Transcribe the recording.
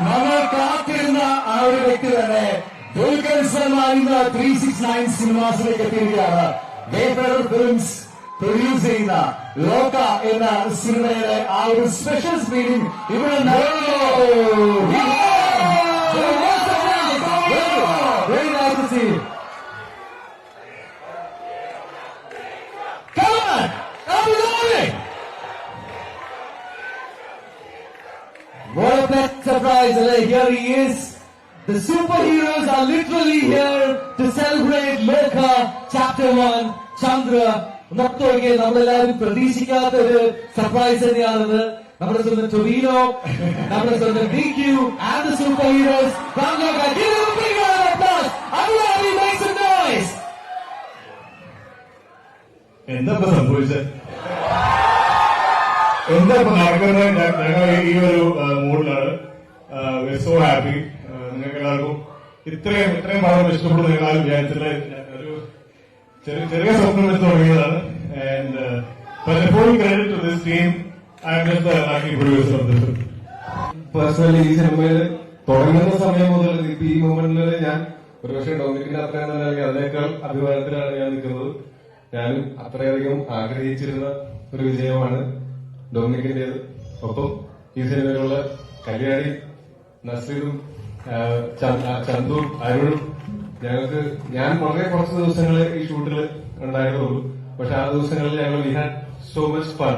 നമ്മൾ കാത്തിരുന്ന ആ ഒരു വ്യക്തി തന്നെ ദുൽഖർ സൽമാൻ ഇന്ന് ത്രീ സിക്സ് നയൻ സിനിമാസിലേക്ക് എത്തിയിരിക്കുകയാണ് വേഫർ ഫിലിംസ് പ്രൊഡ്യൂസ് ചെയ്യുന്ന ലോക എന്ന സിനിമയുടെ ആ ഒരു സ്പെഷ്യൽ സ്ക്രീനിംഗ് ഇവിടെ very surprise! Here he is. The superheroes are literally here to celebrate Loka Chapter 1, Chandra. മൊത്തമൊക്കെ നമ്മളെല്ലാവരും പ്രതീക്ഷിക്കാത്ത ഒരു സർപ്രൈസ് തന്നെയാണത് നമ്മുടെ സ്വന്തം ടൊറീനോ നമ്മുടെ സ്വന്തം D Q and super heroes എന്താ സംഭവിച്ചത് എന്താ നടക്കുന്നത് ഞങ്ങൾ ഈ ഒരു മൂഡിലാണ് സോ ഹാപ്പി നിങ്ങൾക്ക് എല്ലാവർക്കും ഇത്രയും ഇത്രയും പടം ഇഷ്ടപ്പെടുന്ന നിങ്ങൾ ആരും വിചാരിച്ചില്ല. ഒരു ചെറിയ ചെറിയ സ്വപ്നം വെച്ച് തുടങ്ങിയതാണ്. ആൻഡ് പലപ്പോഴും credit to this team I'm just lucky producer of this personally ഈ സിനിമയിൽ തുടങ്ങുന്ന സമയം മുതൽ ഈ മൂമെന്റിൽ ഞാൻ ഒരുപക്ഷെ ഡൊമിനിക്കിന്റെ അത്രയും നല്ല അതിനേക്കാൾ അഭിമാനത്തിലാണ് ഞാൻ നിൽക്കുന്നത്. ഞാൻ അത്രയധികം ആഗ്രഹിച്ചിരുന്ന ഒരു വിജയമാണ് ഡൊമിനിക്കിന്റേത്. ഒപ്പം ഈ സിനിമയിലുള്ള കല്യാണി നസീറും ചന്ദു അരുണും. ഞങ്ങൾക്ക് ഞാൻ വളരെ കുറച്ച് ദിവസങ്ങളെ ഈ ഷൂട്ടിൽ ഉണ്ടായിരുന്നുള്ളൂ. പക്ഷെ ആ ദിവസങ്ങളിൽ ഞങ്ങൾ we had so much fun.